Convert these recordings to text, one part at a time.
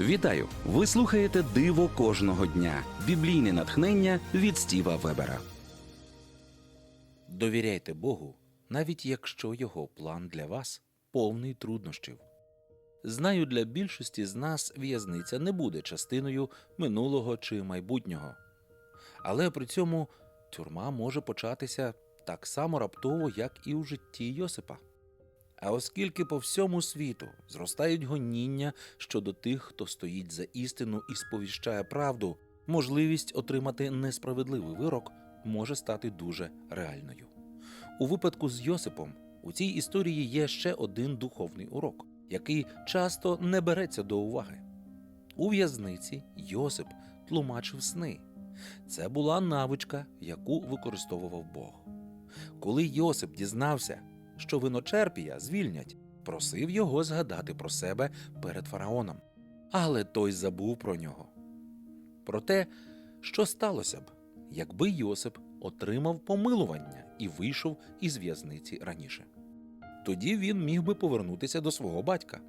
Вітаю! Ви слухаєте Диво кожного дня. Біблійне натхнення від Стіва Вебера. Довіряйте Богу, навіть якщо його план для вас повний труднощів. Знаю, для більшості з нас в'язниця не буде частиною минулого чи майбутнього. Але при цьому тюрма може початися так само раптово, як і у житті Йосипа. А оскільки по всьому світу зростають гоніння щодо тих, хто стоїть за істину і сповіщає правду, можливість отримати несправедливий вирок може стати дуже реальною. У випадку з Йосипом у цій історії є ще один духовний урок, який часто не береться до уваги. У в'язниці Йосип тлумачив сни. Це була навичка, яку використовував Бог. Коли Йосип дізнався, що виночерпія звільнять, просив його згадати про себе перед фараоном. Але той забув про нього. Про те, що сталося б, якби Йосип отримав помилування і вийшов із в'язниці раніше. Тоді він міг би повернутися до свого батька.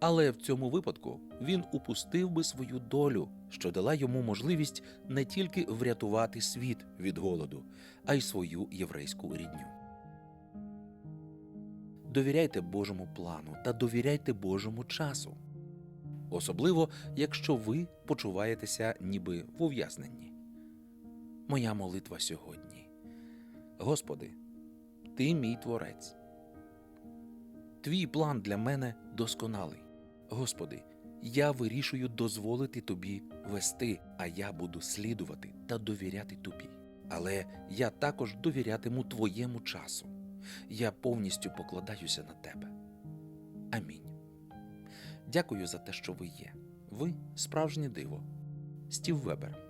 Але в цьому випадку він упустив би свою долю, що дала йому можливість не тільки врятувати світ від голоду, а й свою єврейську рідню. Довіряйте Божому плану та довіряйте Божому часу. Особливо, якщо ви почуваєтеся ніби в ув'язненні. Моя молитва сьогодні. Господи, Ти мій творець. Твій план для мене досконалий. Господи, я вирішую дозволити тобі вести, а я буду слідувати та довіряти тобі. Але я також довірятиму твоєму часу. Я повністю покладаюся на тебе. Амінь. Дякую за те, що ви є. Ви справжнє диво. Стів Вебер.